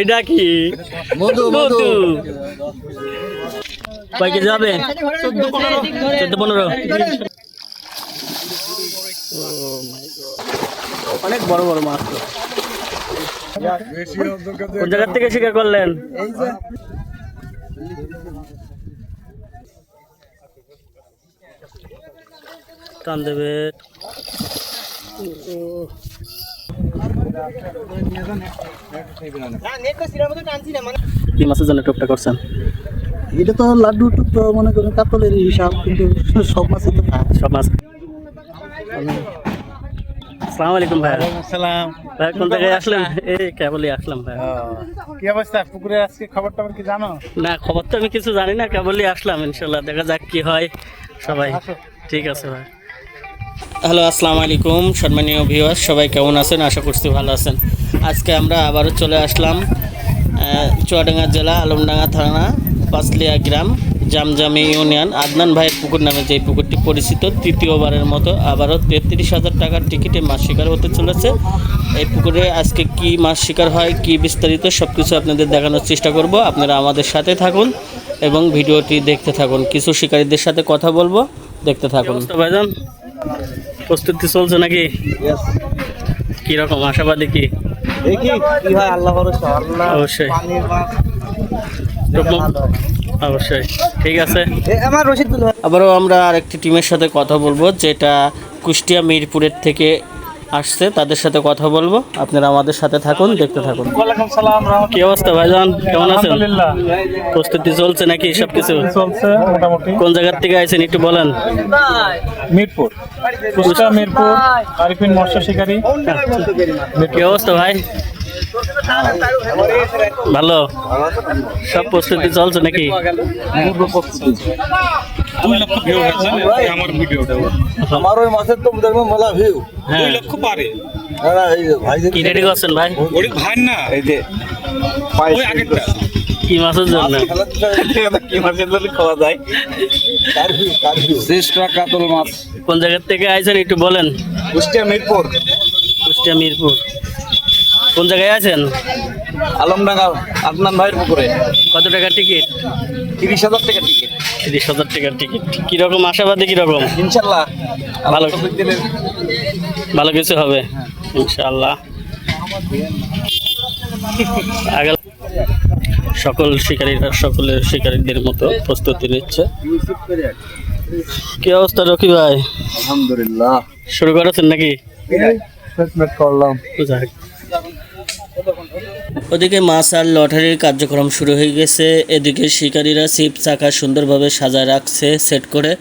এটা কি? মধু মধু। কয় কেজি হবে? চোদ্দ পনেরো। অনেক বড় বড় মাছ। কোন জায়গার থেকে শিকার করলেন? টান দেবে। কি মাছের জন্য টুকটা করছেন? এটা তো লাড্ডু মনে করেন কাতলের হিসাব কিন্তু সব মাছই তো সব মাছ। আসসালামু আলাইকুম ভাই। সালাম ভাই কোন জায়গায় আসলেন? এই কেবলই আসলাম ভাই। কি অবস্থা? পুকুরে আজকে খবর টবর কি জানো? না খবর তো আমি কিছু জানি না কেবলই আসলাম ইনশাল্লাহ। দেখা যাক কি হয় সবাই। ঠিক আছে ভাই। হ্যালো, আসসালামু আলাইকুম, সম্মানীয় ভিউয়ার সবাই কেমন আছেন? আশা করছি ভালো আছেন। আজকে আমরা আবারও চলে আসলাম চুয়াডাঙ্গা জেলা, আলমডাঙ্গা থানা, পাঁচলিয়া গ্রাম, জামজামি ইউনিয়ন, আদনান ভাইয়ের পুকুর নামে যে পুকুরটি পরিচিত, তৃতীয়বারের মতো আবারও তেত্রিশ হাজার টাকার টিকিটে মাছ শিকার হতে চলেছে। এই পুকুরে আজকে কি মাছ শিকার হয়, কি বিস্তারিত সব কিছু আপনাদের দেখানোর চেষ্টা করব। আপনারা আমাদের সাথে থাকুন এবং ভিডিওটি দেখতে থাকুন। কিছু শিকারীদের সাথে কথা বলব, দেখতে থাকুন। ভাইজান। প্রস্তুতি চলছে নাকি? কীরকম আশাবাদী কি? অবশ্যই। অবশ্যই। ঠিক আছে। আবারও আমরা আরেকটি টিমের সাথে কথা বলব যেটা কুষ্টিয়া মিরপুরের থেকে আসছে তাদের সাথে কথা বলব। আপনারা আমাদের সাথে থাকুন দেখতে থাকুন। কি অবস্থা ভাইজান? কেমন আছেন? প্রস্তুতি চলছে নাকি সব কিছু কোন জায়গার থেকে আইছেন একটু বলেন। মিরপুর। মিরপুর আরিফিন মৎস্য শিকারী। কি অবস্থা ভাই? ভালো? সব প্রস্তুতি চলছে নাকি? দুই লক্ষ ভিউ হয়েছে। আমার ভিডিওটা আমার ওই মাছের তো দেখব মেলা ভিউ হ্যাঁ লক্ষ পারে। কি রেডি করছেন ভাই? ওই ভাই না। এই যে ওই আগেরটা। কি মাছের জন্য? কি মাছের জন্য খাওয়া যায়? কাতল মাছ। কোন জায়গার থেকে আইছেন একটু বলেন? কুষ্টিয়া মিরপুর। কুষ্টিয়া মিরপুর। কোন জায়গায় আছেন? আলমডাঙ্গা আদনান ভাইয়ের পুকুরে। কত টাকা টিকিট? তিরিশ হাজার টাকা টিকিট। তিরিশ হাজার টাকার টিকিট। কীরকম আশাবাদী কীরকম? ইনশাল্লাহ ভালো। ভালো কিছু হবে। ইনশাআল্লাহ আগে সকল শিকারীরা সকলের শিকারীদের মতো প্রস্তুতি নিচ্ছে। কি অবস্থা রকি ভাই? আলহামদুলিল্লাহ। শুরু করেছেন নাকি? করলাম। যাক। ওদিকে মাছ আর লটারির কার্যক্রম শুরু হয়ে গেছে। এদিকে শিকারীরা ছিপ চাকা সুন্দরভাবে সাজায় রাখছে সেট করে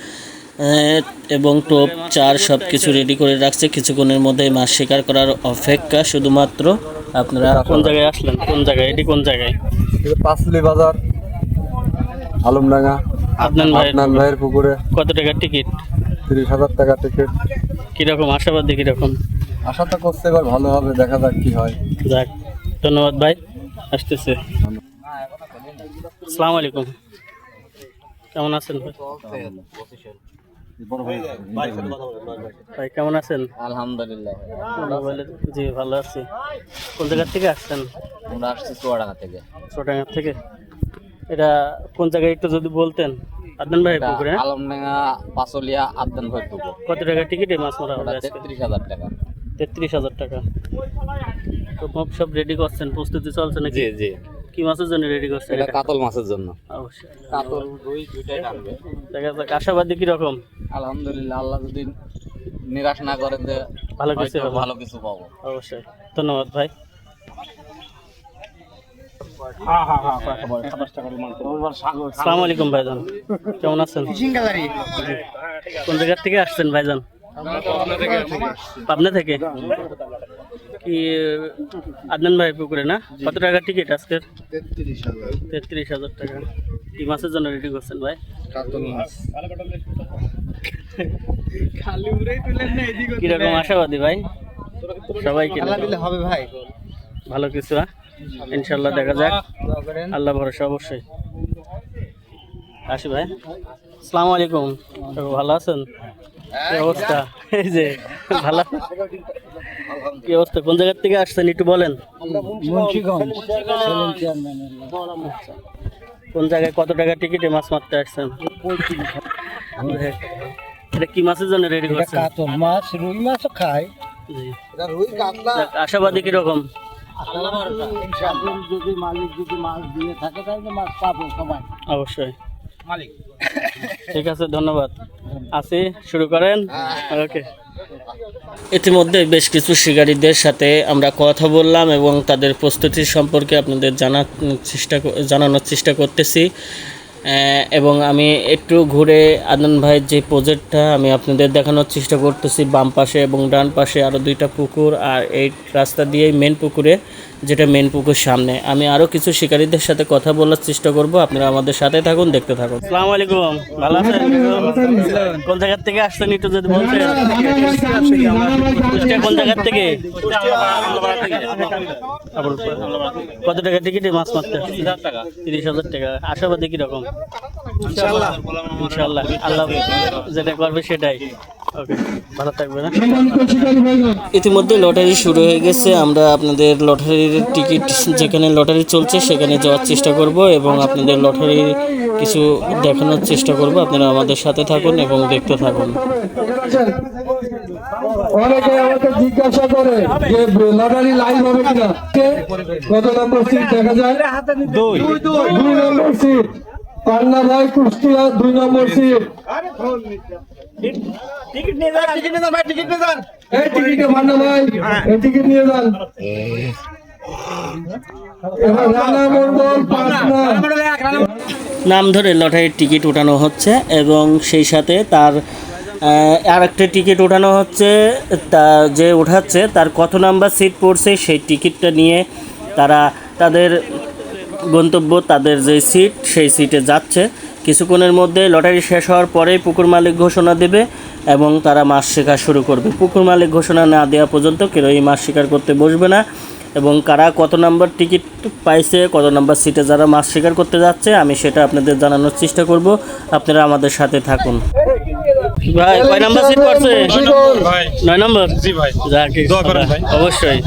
এবং টোপ চার সব কিছু রেডি করে রাখছে। কিছুক্ষণের মধ্যেই মাছ শিকার করার অপেক্ষা শুধুমাত্র আপনারা কোন জায়গায় আসলেন? কোন জায়গায়? এটি কোন জায়গায়? পাঁচলি বাজার আলমডাঙ্গা আদনান ভাই আদনান ভাইয়ের পুকুরে। কত টাকার টিকিট? তিরিশ হাজার টাকার টিকিট। কীরকম? আশাবাদী কীরকম? আশা তো করছে এবার ভালো হবে দেখা যাক কি হয়। যাক। ধন্যবাদ ভাই আসতেছে। আসসালামু আলাইকুম। কেমন আছেন ভাই? ভাই কেমন আছেন? আলহামদুলিল্লাহ জি ভালো আছি। কোন জায়গার থেকে আসছেন? আমরা আসছি চুয়াডাঙ্গা থেকে। ছোটাঙ্গার থেকে এটা কোন জায়গায় একটু যদি বলতেন? আদনান ভাই পুকুরে? আলমডাঙ্গা পাঁচলিয়া আদান ভয় পুকুর। কত টাকা টিকিটে মাছ মারা হবে ওটা আজকে? তেত্রিশ হাজার টাকা। তেত্রিশ হাজার টাকা। তো সব সব রেডি করছেন? প্রস্তুতি চলছে নাকি? জি জি। কি মাছের জন্য রেডি করছেন এটা? কাতল মাছের জন্য। অবশ্যই। কাতল রুই দুইটাই টানবে দেখা যাক আশাবাদী কীরকম? আলহামদুলিল্লাহ আল্লাহ যদি নিরাশ না করে যে ভালো কিছু ভালো কিছু পাবো। অবশ্যই। ধন্যবাদ ভাই। হ্যাঁ হ্যাঁ হ্যাঁ আসসালামু আলাইকুম ভাইজান। কেমন আছেন? কোন জায়গার থেকে আসছেন ভাইজান? পাবনা থেকে? কি আদনান ভাই পুকুরে না? কত টাকা টিকিট আজকের? তেত্রিশ হাজার টাকা। কি মাসের জন্য রেডি করছেন ভাই? কীরকম আশাবাদী ভাই? সবাই কি হবে ভাই। ভালো কিছু হ্যাঁ? ইনশাল্লাহ দেখা যাক। আল্লাহ ভরসা অবশ্যই। আসি ভাই। আসসালামু আলাইকুম। ভালো আছেন? অবস্থা? এই যে ভালো? কি অবস্থা? কোন জায়গার থেকে আসছেন একটু বলেন? কোন জায়গায় কত টাকা টিকিটে মাছ মারতে আসছেন? দেখ, এটা কি মাছের জন্য রেডি করছেন? কাতল মাছ রুই মাছও খায়। আশাবাদী কীরকম? যদি মালিক যদি মাছ দিয়ে থাকে তাহলে মাছ পাবো সবাই। অবশ্যই। ঠিক আছে ধন্যবাদ। আসি শুরু করেন? ওকে ইতিমধ্যে বেশ কিছু শিকারীদের সাথে আমরা কথা বললাম এবং তাদের প্রস্তুতি সম্পর্কে আপনাদের জানার চেষ্টা জানানোর চেষ্টা করতেছি। এবং আমি একটু ঘুরে আদনান ভাইয়ের যে প্রজেক্টটা আমি আপনাদের দেখানোর চেষ্টা করতেছি, বাম পাশে এবং ডান পাশে আরও দুইটা পুকুর আর এই রাস্তা দিয়েই মেন পুকুরে, যেটা মেন পুকুর সামনে। আমি আরও কিছু শিকারীদের সাথে কথা বলার চেষ্টা করব, আপনারা আমাদের সাথে থাকুন, দেখতে থাকুন। আসসালামু আলাইকুম। ভালো আছেন? কোন জায়গার থেকে আসছেন একটু যদি বলতেন? কোন জায়গার থেকে? কত টাকা টিকিটে মাছ মারতে? তিরিশ হাজার টাকা। আশাবাদী কীরকম? ইনশাল্লাহ আল্লাহ যেটা করবে সেটাই। না ইতিমধ্যে লটারি শুরু হয়ে গেছে। আমরা আপনাদের লটারির টিকিট যেখানে লটারি চলছে সেখানে যাওয়ার চেষ্টা করব এবং আপনাদের লটারির কিছু দেখানোর চেষ্টা করব। আপনারা আমাদের সাথে থাকুন এবং দেখতে থাকুন। অনেকে আমাকে জিজ্ঞাসা করে যে লটারি লাইন হবে কিনা। কত নম্বর সিট দেখা যায়? দুই। দুই নম্বর সিট পান্না ভাই কুষ্টিয়া দুই নম্বর সিট এই টিকিটে পান্না ভাই এই টিকিট নিয়ে যান। এবার রানা মন্ডল পাটনা নাম ধরে লটারির টিকিট ওঠানো হচ্ছে এবং সেই সাথে তার আর একটা টিকিট ওঠানো হচ্ছে তা যে ওঠাচ্ছে তার কত নাম্বার সিট পড়ছে সেই টিকিটটা নিয়ে তারা তাদের গন্তব্য তাদের যে সিট সেই সিটে যাচ্ছে। কিছুক্ষণের মধ্যে লটারি শেষ হওয়ার পরেই পুকুর মালিক ঘোষণা দেবে এবং তারা মাছ শিকার শুরু করবে। পুকুর মালিক ঘোষণা না দেওয়া পর্যন্ত কেউ এই মাছ শিকার করতে বসবে না এবং কারা কত নাম্বার টিকিট পাইছে কত নাম্বার সিটে যারা মাছ শিকার করতে যাচ্ছে আমি সেটা আপনাদের জানানোর চেষ্টা করব। আপনারা আমাদের সাথে থাকুন। ভাই কয় নাম্বার সিট পড়ছে? ভাই। নয় নম্বর? জি ভাই। যাক দোয়া করেন ভাই। অবশ্যই এই যে।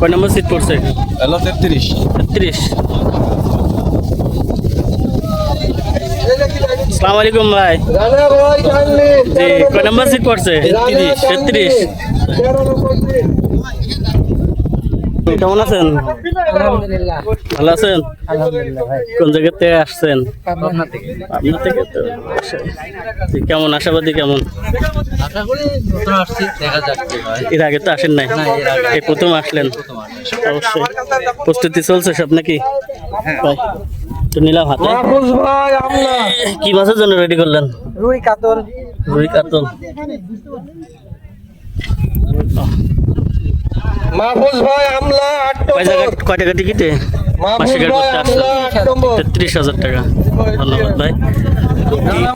কয় নম্বর সিট পড়ছে? হ্যালো তেত্রিশ। তেত্রিশ। আসসালামু আলাইকুম ভাই। রানা ভাই জানলি। জি কয় নম্বর সিট পড়ছে? তেত্রিশ কেমন আছেন? ভালো আছেন? কোন জায়গা থেকে আসছেন? পাবনা থেকে আপনার থেকে তো কেমন? আশাবাদী কেমন? হয় এর আগে তো আসেন নাই? এই প্রথম আসলেন? অবশ্যই। প্রস্তুতি চলছে সব নাকি? ভাই, তো নিলাম হাতে। কি মাছের জন্য রেডি করলেন? রুই কাতল। রুই কাতল। মাহফুজ ভাই আমলা আট নম্বর। কয় টাকা টিকিটে? করতে তেত্রিশ হাজার টাকা। ধন্যবাদ ভাই।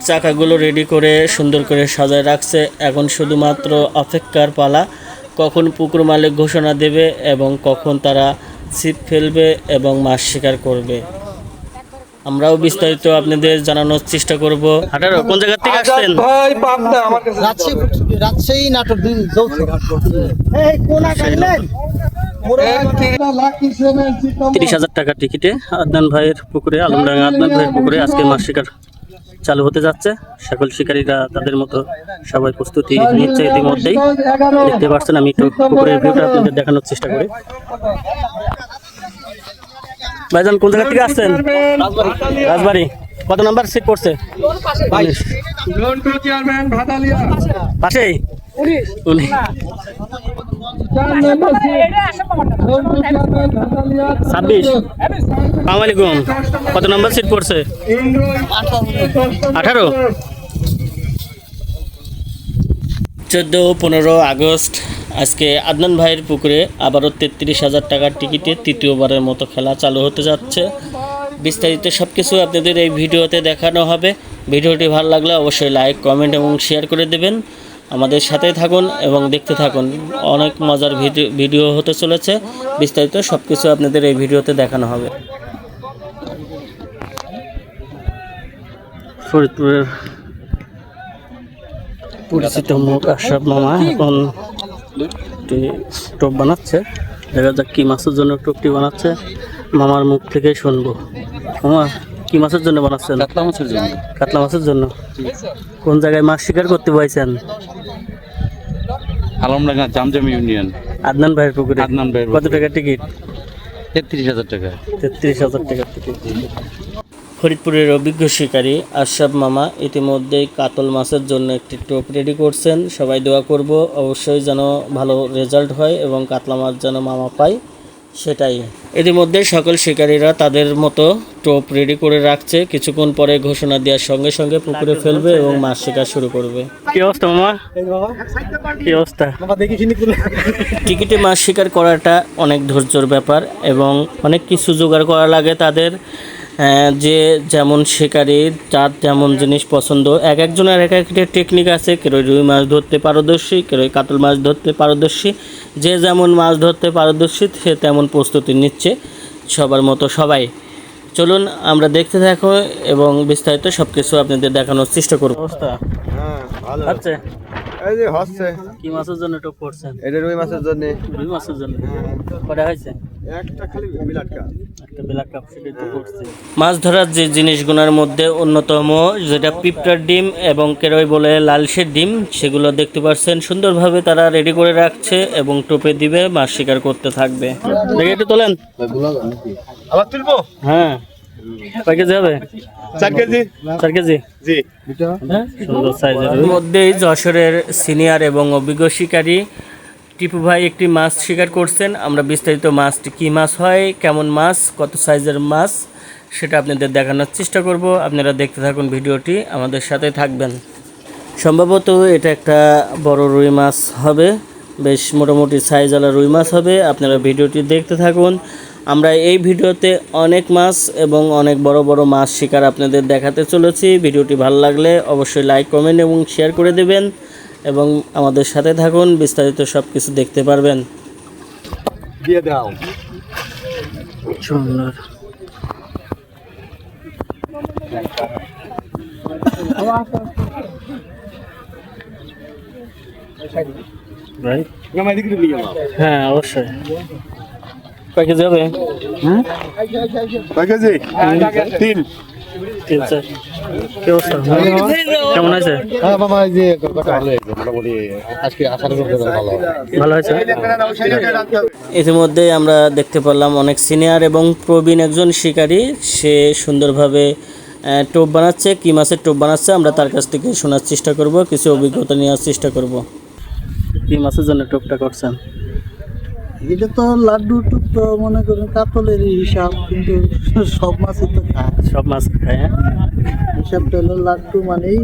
চাকাগুলো রেডি করে সুন্দর করে সাজায় রাখছে। এখন শুধুমাত্র অপেক্ষার পালা কখন পুকুর মালিক ঘোষণা দেবে এবং কখন তারা ছিপ ফেলবে এবং মাছ শিকার করবে। আমরাও বিস্তারিত আপনাদের জানানোর চেষ্টা করব। আঠারো কোন জায়গা থেকে আসছেন? ভাই পাবনা আমার কাছে রাজশাহী রাজশাহী নাটক দিন যৌথ এই কোন তিরিশ হাজার টাকার টিকিটে আদনান ভাইয়ের পুকুরে আলমডাঙ্গা আদনান ভাইয়ের পুকুরে আজকে মাছ শিকার চালু হতে যাচ্ছে। সকল শিকারীরা তাদের মতো সবাই প্রস্তুতি নিচ্ছে ইতিমধ্যেই। দেখতে পাচ্ছেন আমি একটু পুকুরের ভিউটা আপনাদের দেখানোর চেষ্টা করি। ভাইজান কোন জায়গা থেকে আসছেন? রাজবাড়ি। কত নাম্বার সিট পড়ছে? পাশেই? ছাব্বিশ। আলাইকুম কত নাম্বার সিট পড়ছে? আঠারো। চোদ্দ পনেরো আগস্ট আজকে আদনান ভাইয়ের পুকুরে আবারও তেত্রিশ হাজার টাকার টিকিটে তৃতীয়বারের মতো খেলা চালু হতে যাচ্ছে। বিস্তারিত সব কিছু আপনাদের এই ভিডিওতে দেখানো হবে। ভিডিওটি ভালো লাগলে অবশ্যই লাইক, কমেন্ট এবং শেয়ার করে দেবেন। আমাদের সাথেই থাকুন এবং দেখতে থাকুন। অনেক মজার ভিডিও ভিডিও হতে চলেছে। বিস্তারিত সব কিছু আপনাদের এই ভিডিওতে দেখানো হবে। ফরিদপুরের পরিচিত মুখ আশরাফ মামা এখন একটি টোপ বানাচ্ছে। দেখা যাক কী মাছের জন্য টোপটি বানাচ্ছে। মামার মুখ থেকে শুনব। মামা কি মাছের জন্য বানাচ্ছেন? কাতলা মাছের জন্য। কাতলা মাছের জন্য? কোন জায়গায় মাছ শিকার করতে পাইছেন? আলমডাঙ্গা জামজাম ইউনিয়ন। আদনান ভাইয়ের পুকুরে। আদনান ভাইয়ের কত টাকা টিকিট? তেত্রিশ হাজার টাকা। তেত্রিশ হাজার টাকার টিকিট। ফরিদপুরের অভিজ্ঞ শিকারী আশরাফ মামা ইতিমধ্যেই কাতল মাছের জন্য একটি টোপ রেডি করছেন। সবাই দোয়া করব অবশ্যই যেন ভালো রেজাল্ট হয় এবং কাতলা মাছ যেন মামা পায় সেটাই। ইতিমধ্যে সকল শিকারীরা তাদের মতো টোপ রেডি করে রাখছে। কিছুক্ষণ পরে ঘোষণা দেওয়ার সঙ্গে সঙ্গে পুকুরে ফেলবে এবং মাছ শিকার শুরু করবে। কি অবস্থা মামা? কি অবস্থা? টিকিটে মাছ শিকার করাটা অনেক ধৈর্যর ব্যাপার এবং অনেক কিছু জোগাড় করা লাগে তাদের। যে যেমন শিকারি যার যেমন জিনিস পছন্দ এক একজনের এক একটা টেকনিক আছে। কেউ রুই মাছ ধরতে পারদর্শী কেউ কাতল মাছ ধরতে পারদর্শী। যে যেমন মাছ ধরতে পারদর্শী সে তেমন প্রস্তুতি নিচ্ছে সবার মতো সবাই। চলুন আমরা দেখতে থাকো এবং বিস্তারিত সব কিছু আপনাদের দেখানোর চেষ্টা করব। হ্যাঁ ভালো। আচ্ছা। এই যে হচ্ছে। কি মাছের জন্য টপ করছেন? এটা রুই মাছের জন্য। রুই মাছের জন্য? কটা হয়েছে। মাছ ধরার যে জিনিসগুলোর মধ্যে অন্যতম যেটা পিঁপড়ার ডিম এবং কেরোই বলে লালসের ডিম সেগুলো দেখতে পাচ্ছেন সুন্দরভাবে তারা রেডি করে রাখছে এবং টোপে দিবে মাছ শিকার করতে থাকবে। দেখে একটু তোলেন। আবার তুলবো? হ্যাঁ। হবে? চার কেজি? চার কেজি। জি। সুন্দর সাইজের মধ্যেই যশোরের সিনিয়র এবং অভিজ্ঞ শিকারী টিপু ভাই একটি মাছ শিকার করছেন। আমরা বিস্তারিত মাছটি কী মাছ হয় কেমন মাছ কত সাইজের মাছ সেটা আপনাদের দেখানোর চেষ্টা করব। আপনারা দেখতে থাকুন ভিডিওটি আমাদের সাথে থাকবেন। সম্ভবত এটা একটা বড় রুই মাছ হবে বেশ মোটামুটি সাইজওয়ালা রুই মাছ হবে। আপনারা ভিডিওটি দেখতে থাকুন। আমরা এই ভিডিওতে অনেক মাছ এবং অনেক বড় বড় মাছ শিকার আপনাদের দেখাতে চলেছি। ভিডিওটি ভালো লাগলে অবশ্যই লাইক কমেন্ট এবং শেয়ার করে দেবেন এবং আমাদের সাথে থাকুন বিস্তারিত সব কিছু দেখতে পারবেন। দিয়ে দাও। হ্যাঁ অবশ্যই। কয় কেজি হবে? কয় কেজি? তিন। কেমন আছে? হ্যাঁ মামা এই যে ভালো হয়েছে মোটামুটি আজকে আসার ভালো ভালো হয়েছে? ইতিমধ্যে আমরা দেখতে পারলাম অনেক সিনিয়র এবং প্রবীণ একজন শিকারী সে সুন্দরভাবে টোপ বানাচ্ছে কি মাছের টোপ বানাচ্ছে আমরা তার কাছ থেকে শোনার চেষ্টা করব কিছু অভিজ্ঞতা নেওয়ার চেষ্টা করব। কি মাছের জন্য টোপটা করছেন? এটা তো লাড্ডু টুক তো মনে করেন কাতলের হিসাব কিন্তু সব মাছই তো খায়। সব মাছ খায় হ্যাঁ? হিসাবটা হলো লাড্ডু মানেই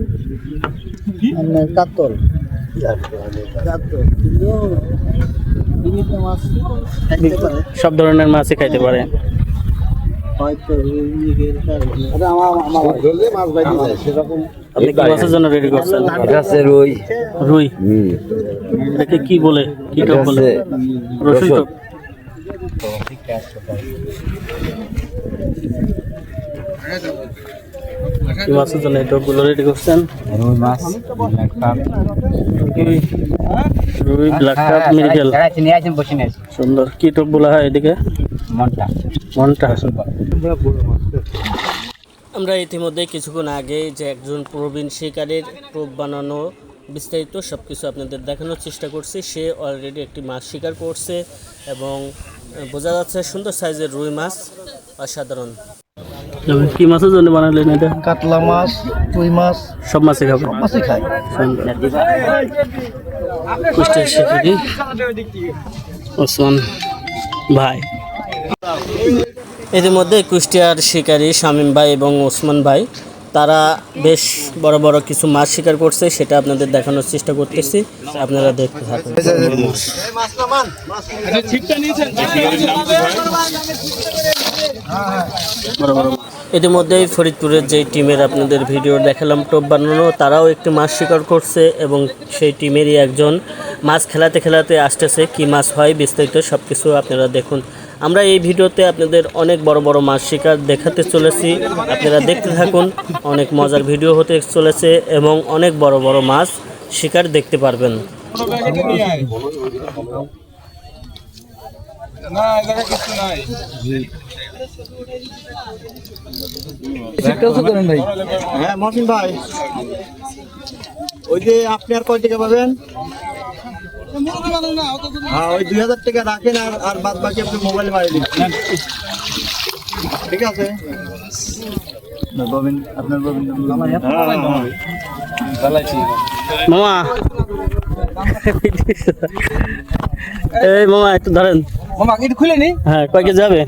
মানে কাতল। কাতল কিন্তু বিভিন্ন মাছ সব ধরনের মাছই খাইতে পারে হয়তো রুই মৃগেল মাছ বাইতে যায় সেরকম আপনি কি বলে? কি বলে? রসুন। কি মাছের জন্য রেডি করছেন। রুই মাছ রুই রুই ব্ল্যাক কাপ বসে নিয়ে আসেন সুন্দর। কি টোপ বলা হয় এদিকে? মনটা। মনটা। আমরা ইতিমধ্যে কিছুক্ষণ আগে যে একজন প্রবীণ শিকারীর টোপ বানানো বিস্তারিত সব কিছু আপনাদের দেখানোর চেষ্টা করছি। সে অলরেডি একটি মাছ শিকার করছে এবং বোঝা যাচ্ছে সুন্দর সাইজের রুই মাছ। অসাধারণ। কি মাছের জন্য বানালেন এটা? কাতলা মাছ রুই মাছ সব মাছই খাবে মাছই খায় সুন্দর কুষ্টিয়ার শিকারি ওসমান ভাই। ইতিমধ্যে কুষ্টিয়ার শিকারী শামীম ভাই এবং ওসমান ভাই তারা বেশ বড় বড় কিছু মাছ শিকার করছে সেটা আপনাদের দেখানোর চেষ্টা করতেছি। আপনারা দেখতে থাকুন। বড় বড় মাছ। ইতিমধ্যেই ফরিদপুরের যেই টিমের আপনাদের ভিডিও দেখালাম, টোপ বানানো, তারাও একটি মাছ শিকার করছে এবং সেই টিমেরই একজন মাছ খেলাতে খেলাতে আসতেছে। কি মাছ হয় বিস্তারিত সব কিছু আপনারা দেখুন। আমরা এই ভিডিওতে আপনাদের অনেক বড় বড় মাছ শিকার দেখাতে চলেছি। আপনারা দেখতে থাকুন, অনেক মজার ভিডিও হতে চলেছে এবং অনেক বড় বড় মাছ শিকার দেখতে পারবেন। হ্যাঁ মহসিন ভাই। ওই যে আপনি আর কয় টাকা পাবেন? হ্যাঁ ওই দুই হাজার টাকা রাখেন আর আর বাদ বাকি আপনি মোবাইলে মারি দিন। ঠিক আছে? আপনার ববিন মামা। এই মামা একটু ধরেন। মামা এটা খুলে নি? হ্যাঁ কয় কেজি যাবে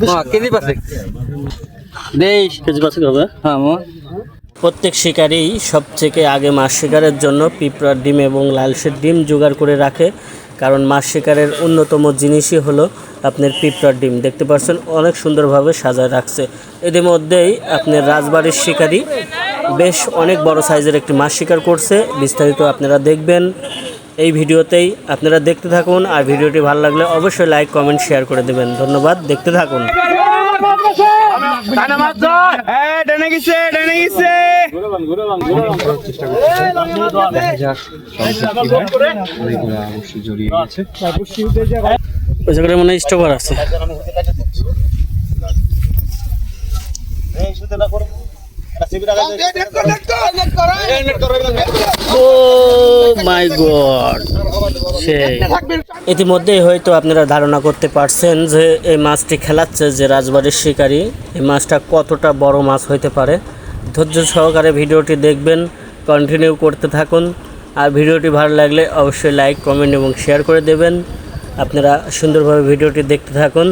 মামা কেজি পাশে দেশ। কেজি পাঁচেক হবে? হ্যাঁ মামা। প্রত্যেক শিকারী সবথেকে আগে মাছ শিকারের জন্য পিঁপড়ার ডিম এবং লালসের ডিম জোগাড় করে রাখে। কারণ মাছ শিকারের অন্যতম জিনিসই হলো আপনার পিঁপড়ার ডিম। দেখতে পাচ্ছেন অনেক সুন্দরভাবে সাজায় রাখছে। এদের মধ্যেই আপনার রাজবাড়ির শিকারী বেশ অনেক বড় সাইজের একটি মাছ শিকার করছে। বিস্তারিত আপনারা দেখবেন এই ভিডিওতেই। আপনারা দেখতে থাকুন আর ভিডিওটি ভালো লাগলে অবশ্যই লাইক, কমেন্ট, শেয়ার করে দেবেন। ধন্যবাদ, দেখতে থাকুন। মনে হয় আছে। ইতিমধ্যেই হয়তো আপনারা ধারণা করতে পারছেন যে এই মাছটি খেলাচ্ছে যে রাজবাড়ির শিকারী। এই মাছটা কতটা বড় মাছ হইতে পারে। ধৈর্য সহকারে ভিডিওটি দেখবেন কন্টিনিউ করতে থাকুন। আর ভিডিওটি ভালো লাগলে অবশ্যই লাইক কমেন্ট এবং শেয়ার করে দেবেন। আপনারা সুন্দরভাবে ভিডিওটি দেখতে থাকুন।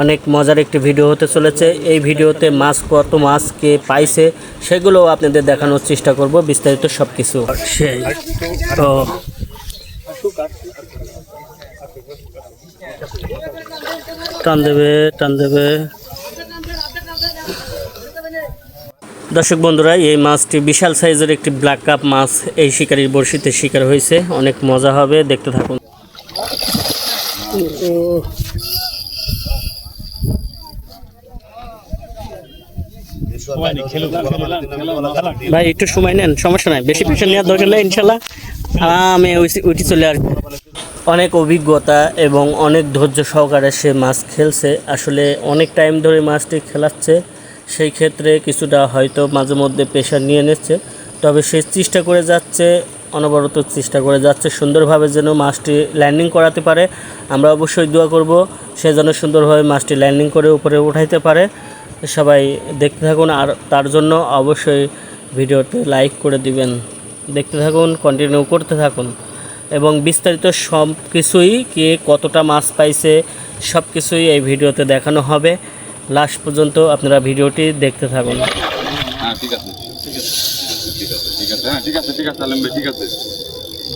অনেক মজার একটি ভিডিও হতে চলেছে। এই ভিডিওতে মাছ কত মাছ কে পাইছে সেগুলো আপনাদের দেখানোর চেষ্টা করব, বিস্তারিত সব কিছু সেই, তো টান দেবে টান দেবে। দর্শক বন্ধুরা, এই মাছটি বিশাল সাইজের একটি ব্ল্যাক কাপ মাছ। এই শিকারির বড়শিতে শিকার হয়েছে। অনেক মজা হবে, দেখতে থাকুন। ভাই একটু সময় নেন সমস্যা নাই। বেশি প্রেশার নেওয়ার দরকার নেই ইনশাল্লাহ আমি উঠি চলে আসব। অনেক অভিজ্ঞতা এবং অনেক ধৈর্য সহকারে সে মাছ খেলছে। আসলে অনেক টাইম ধরে মাছটি খেলাচ্ছে। সেই ক্ষেত্রে কিছুটা হয়তো মাঝে মধ্যে প্রেশার নিয়ে নিচ্ছে। তবে সে চেষ্টা করে যাচ্ছে অনবরত চেষ্টা করে যাচ্ছে সুন্দরভাবে যেন মাছটি ল্যান্ডিং করাতে পারে। আমরা অবশ্যই দোয়া করব সে যেন সুন্দরভাবে মাছটি ল্যান্ডিং করে উপরে উঠাইতে পারে। সবাই দেখতে থাকুন আর তার জন্য অবশ্যই ভিডিওতে লাইক করে দিবেন। দেখতে থাকুন কন্টিনিউ করতে থাকুন। এবং বিস্তারিত সব কিছুই কে কতটা মাছ পাইছে, সব কিছুই এই ভিডিওতে দেখানো হবে। লাস্ট পর্যন্ত আপনারা ভিডিওটি দেখতে থাকুন।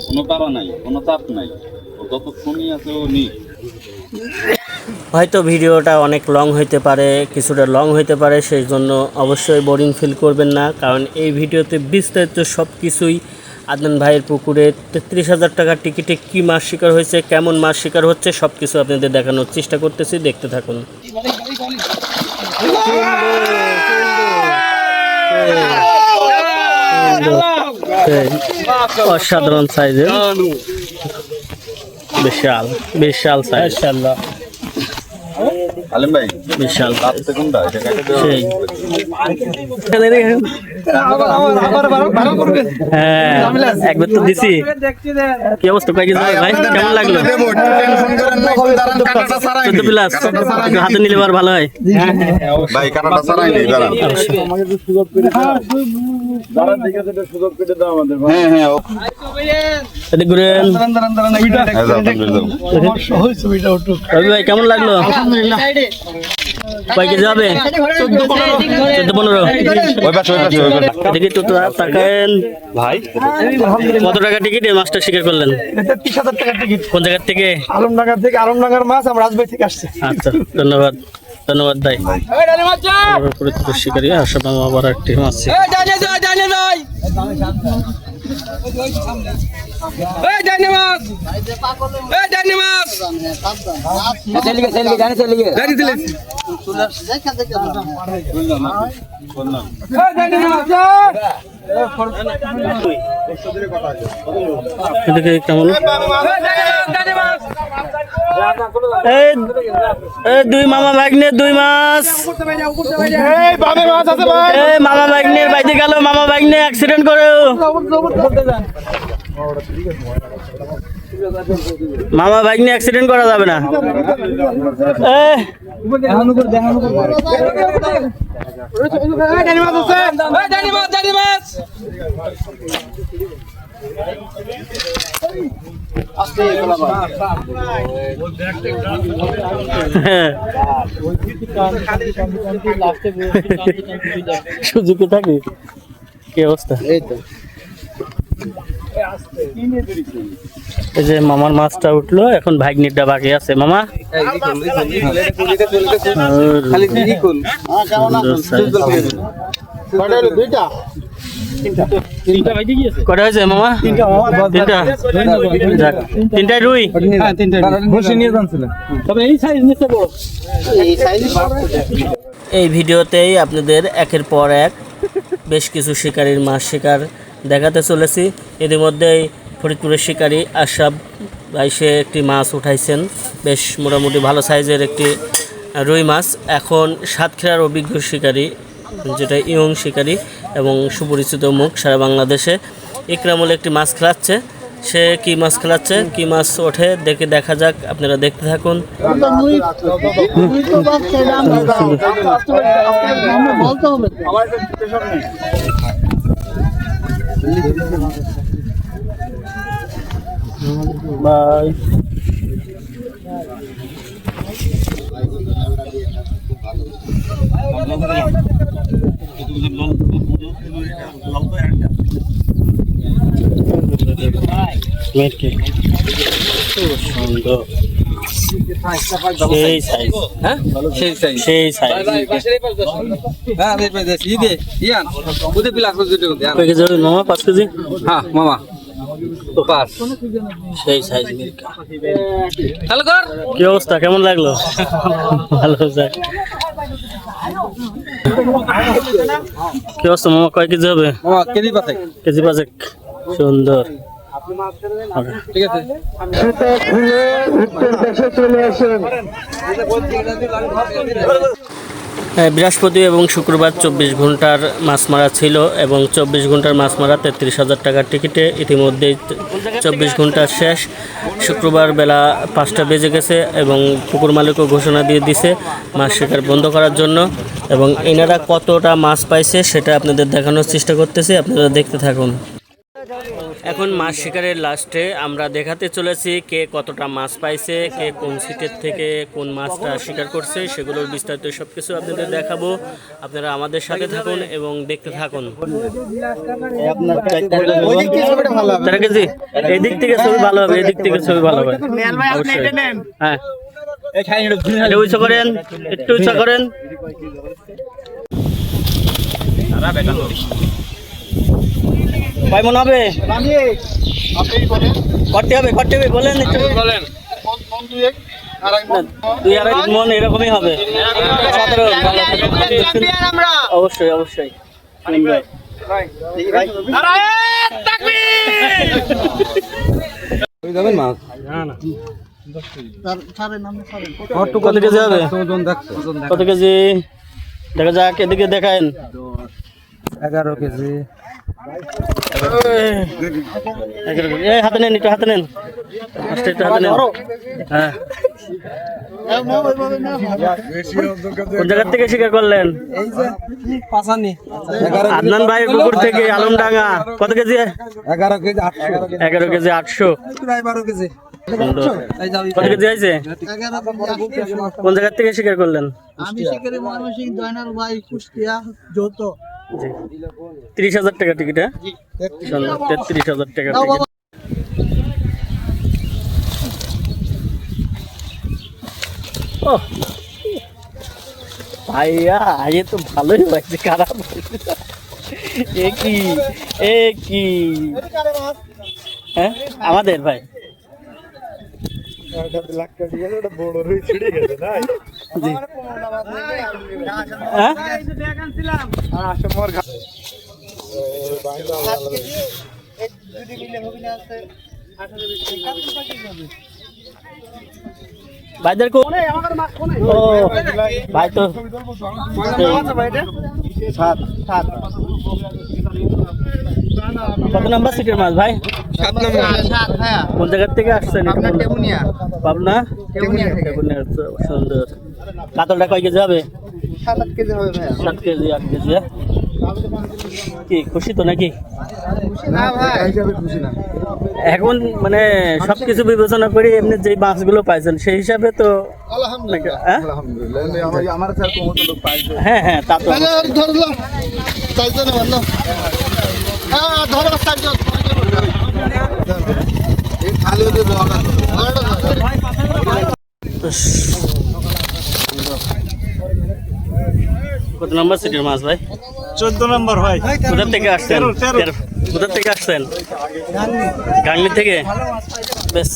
কোনো তারা নাই, কোনো চাপ নাই। যতক্ষণই আছে ও নি হয়তো ভিডিওটা অনেক লং হইতে পারে, কিছুটা লং হইতে পারে সেই জন্য অবশ্যই বোরিং ফিল করবেন না, কারণ এই ভিডিওতে বিস্তারিত সব কিছুই আদনান ভাইয়ের পুকুরে তেত্রিশ হাজার টাকার টিকিটে কি মাছ শিকার হয়েছে, কেমন মাছ শিকার হচ্ছে সব কিছু আপনাদের দেখানোর চেষ্টা করতেছি, দেখতে থাকুন। অসাধারণ সাইজের বিশাল বিশাল সাইজ আলম ভাই? বিশাল। কাটতে কোনটা? এটা কাটতে দেওয়া সেই। হ্যাঁ একবার তো দিছি। কি অবস্থা? ভাই কেমন লাগল? প্লাস হাতে নিলে আর ভালো হয়। ভাই কাটাটা ছাড়াই নেই দাঁড়ান। ও- হ্যাঁ, ভাই কেমন লাগল? কয় কেজি হবে চোদ্দ পনেরো। তা- তাকায়েন। ভাই? কত টাকা টিকিট? মাছটা শিকার করলেন। হাজার টাকার টিকিট। কোন জায়গার থেকে? আলমডাঙ্গার থেকে আলমডাঙ্গার মাছ আমরা রাজবাড়ি থেকে আসছি। আচ্ছা ধন্যবাদ। ধন্যবাদ ভাই। পরিচিত শিকারী বাংলা আবার একটি মাছ এদিকে কেমন এই এই দুই মামা ভাগ্নে দুই মাস এই মামা ভাগ্নের বাইতে গেল মামা ভাগ্নে অ্যাক্সিডেন্ট করে মামা ভাগ্নে অ্যাক্সিডেন্ট করা যাবে না এই সুযোগে থাকে? কি অবস্থা? এই যে মামার মাছটা উঠল এখন ভাগ্নিটা বাকি আছে। মামা? কটা হয়েছে মামা? তিনটা। যাক, তিনটায় রুই? এই ভিডিওতেই আপনাদের একের পর এক বেশ কিছু শিকারীর মাছ শিকার দেখাতে চলেছি। ইতিমধ্যেই ফরিদপুরের শিকারী ভাই সে একটি মাছ উঠাইছেন। বেশ মোটামুটি ভালো সাইজের একটি রুই মাছ। এখন সাতক্ষীরার অভিজ্ঞ শিকারী যেটা ইয়ং শিকারী এবং সুপরিচিত মুখ সারা বাংলাদেশে। ইকরামুল একটি মাছ খেলাচ্ছে। সে কি মাছ খেলাচ্ছে? কি মাছ ওঠে? দেখে দেখা যাক। আপনারা দেখতে থাকুন। মামা পাঁচ কেজি হ্যাঁ মামা হ্যালো কি অবস্থা কেমন লাগল ভালো যাক কি অবস্থা? মামা কয় কেজি হবে? মামা কেজি পাঁচেক। সুন্দর। Okay. ঠিক আছে। ঘুরে উত্তর দেশে চলে আসেন। বৃহস্পতি এবং শুক্রবার চব্বিশ ঘণ্টার মাছ মারা ছিল এবং চব্বিশ ঘণ্টার মাছ মারা তেত্রিশ হাজার টাকার টিকিটে ইতিমধ্যেই চব্বিশ ঘণ্টা শেষ। শুক্রবার বেলা পাঁচটা বেজে গেছে এবং পুকুর মালিকও ঘোষণা দিয়ে দিছে মাছ শিকার বন্ধ করার জন্য এবং এনারা কতটা মাছ পাইছে সেটা আপনাদের দেখানোর চেষ্টা করতেছি, আপনারা দেখতে থাকুন। এখন মাছ শিকারের লাস্টে আমরা দেখাতে চলেছি কে কতটা মাছ পাইছে, কে কোন সিটের থেকে কোন মাছটা শিকার করছে, সেগুলোর বিস্তারিত সব কিছু আপনাদের দেখাবো। আপনারা আমাদের সাথে থাকুন এবং দেখতে থাকুন। তেরো কেজি এই দিক থেকে ছবি ভালো হবে, এদিক থেকে ছবি ভালো হবে। হ্যাঁ করেন, একটু উঁচু করেন। কয় মন হবে? করতে হবে করতে হবে বলেন বলেন। দুই আড়াই মন। এরকমই হবে। সাধারণ অবশ্যই অবশ্যই। যাবেন মাছ। কত কেজি হবে? কত কেজি? দেখা যাক এদিকে দেখায়েন। এগারো কেজি। হাতে নেন একটু হাতে নেন। একটু হাতে নেন। হ্যাঁ। কোন জায়গার থেকে শিকার করলেন? আদনান পুকুর থেকে আলমডাঙ্গা। কত কেজি? এগারো কেজি এগারো কেজি আটশো। বারো কেজি। কত কেজি। কোন জায়গার থেকে শিকার করলেন? আমি শিকারি ময়মনসিংহ জয়নাল ভাই কুষ্টিয়া যৌথ। জি তিরিশ হাজার টাকা টিকিট হ্যাঁ? তেত্রিশ হাজার টাকা টিকিট ও ভাইয়া আগে তো ভালোই হয়েছে খারাপ হয়েছে। না। এ কি? হ্যাঁ আমাদের ভাই। জি। হ্যাঁ ভাইদের কো ও ভাই তো কত নাম্বার সিটের মাছ ভাই? কোন জায়গার থেকে আসছেন পাবনা? সুন্দর। কাতলটা কয় কেজি হবে? সাত কেজি আট কেজি হ্যাঁ? কি খুশি তো নাকি? এখন মানে সবকিছু বিবেচনা করে এমনি যে মাছগুলো পাইছেন সেই হিসাবে তো হ্যাঁ? হ্যাঁ হ্যাঁ তা তো কত নম্বর সিটের মাছ ভাই? চোদ্দ নম্বর ভাই। কোথা থেকে আসছেন। কোথা থেকে আসছেন? গাংলি থেকে? বেশ।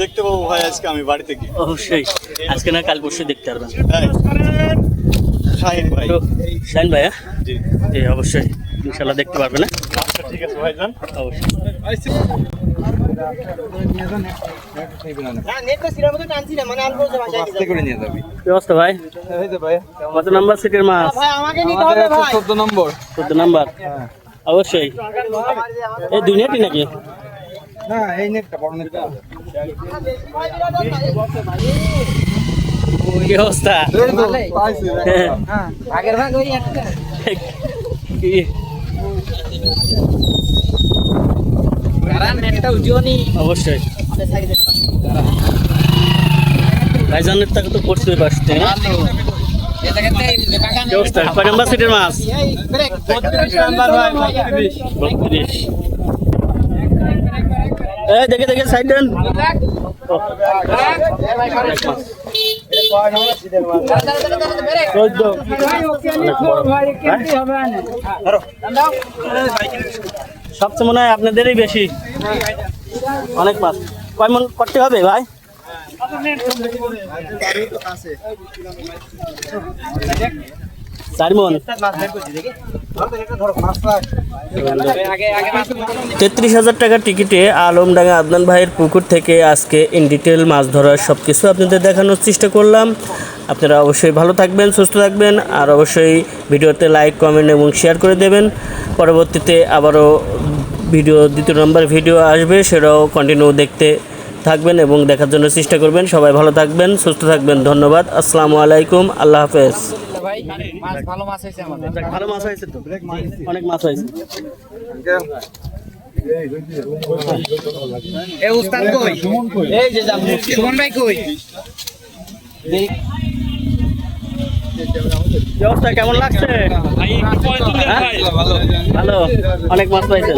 দেখতে পাবো ভাই আজকে আমি বাড়িতে গিয়ে। অবশ্যই। আজকে না কাল পরশু দেখতে পারবেন। শাহিন ভাই। তো শাইন ভাই হ্যাঁ? জি। জি অবশ্যই। ইনশাল্লাহ দেখতে পারবেন হ্যাঁ? আচ্ছা ঠিক আছে ভাইজান। অবশ্যই। অবস্থা ভাই। কত নাম্বার সিটের মাছ? চোদ্দ নম্বর। চোদ্দ নাম্বার। অবশ্যই। এই দুই নেটই নাকি? না এই নেটটা বড় নেটটা। কি অবস্থা। আগের ভাগ ওই একটা কি কারণ নেটটা উঠিওনি অবশ্যই। ভাইজানের তাকে তো পড়তে পারছে কয় নাম্বার সিটের মাছ? বত্রিশ। এই দেখে দেখে চোদ্দ। অনেক বড়। সবচেয়ে মনে হয় আপনাদেরই বেশি। অনেক মাছ। কয় মন করতে হবে ভাই? তেত্রিশ হাজার টাকার টিকিটে আলমডাঙ্গা আদনান ভাইয়ের পুকুর থেকে আজকে ইন ডিটেল মাছ ধরার সব কিছু আপনাদের দেখানোর চেষ্টা করলাম। আপনারা অবশ্যই ভালো থাকবেন সুস্থ থাকবেন আর অবশ্যই ভিডিওতে লাইক কমেন্ট এবং শেয়ার করে দেবেন। পরবর্তীতে আবারও ভিডিও দ্বিতীয় নম্বর ভিডিও আসবে সেটাও কন্টিনিউ দেখতে থাকবেন এবং দেখার জন্য চেষ্টা করবেন। সবাই ভালো থাকবেন সুস্থ থাকবেন ধন্যবাদ আসসালামু আলাইকুম আল্লাহ হাফেজ। ভাই মাছ ভালো মাছ হয়েছে আমাদের। ভালো মাছ হয়েছে তো? অনেক মাছ হয়েছে। এ উস্তাদ কই? এই যে যাম সুমন ভাই কই? কি অবস্থা কেমন লাগছে? হ্যাঁ? ভালো। অনেক মাছ পাইছেন।